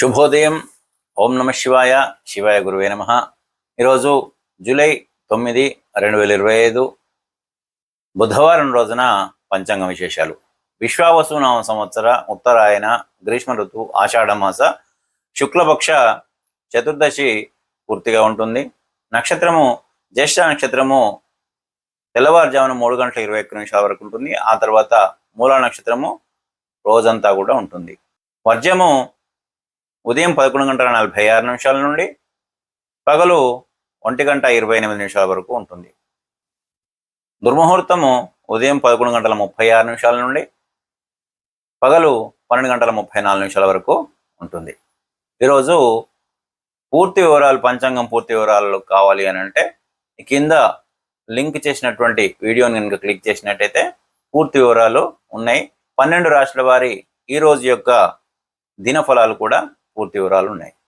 శుభోదయం. ఓం నమ శివాయ. శివాయ గురువే నమ. ఈరోజు జూలై తొమ్మిది రెండు వేల ఇరవై ఐదు బుధవారం రోజున పంచాంగ విశేషాలు. విశ్వావసునామ సంవత్సర ఉత్తరాయణ గ్రీష్మ ఋతువు ఆషాఢమాస శుక్లపక్ష చతుర్దశి పూర్తిగా ఉంటుంది. నక్షత్రము జ్యేష్ఠ నక్షత్రము తెల్లవారుజామున మూడు గంటల ఇరవై ఒక్క నిమిషాల వరకు ఉంటుంది. ఆ తర్వాత మూలా నక్షత్రము రోజంతా కూడా ఉంటుంది. వర్జము ఉదయం పదకొండు గంటల నలభై ఆరు నిమిషాల నుండి పగలు ఒంటి గంట ఇరవై ఎనిమిది నిమిషాల వరకు ఉంటుంది. దుర్ముహూర్తము ఉదయం పదకొండు గంటల ముప్పై ఆరు నిమిషాల నుండి పగలు పన్నెండు గంటల ముప్పై నాలుగు నిమిషాల వరకు ఉంటుంది. ఈరోజు పూర్తి వివరాలు పంచాంగం పూర్తి వివరాలు కావాలి అని అంటే కింద లింక్ చేసినటువంటి వీడియోని కనుక క్లిక్ చేసినట్టయితే పూర్తి వివరాలు ఉన్నాయి. పన్నెండు రాష్ట్రాల వారి ఈ రోజు యొక్క దినఫలాలు కూడా పూర్తి వివరాలు ఉన్నాయి.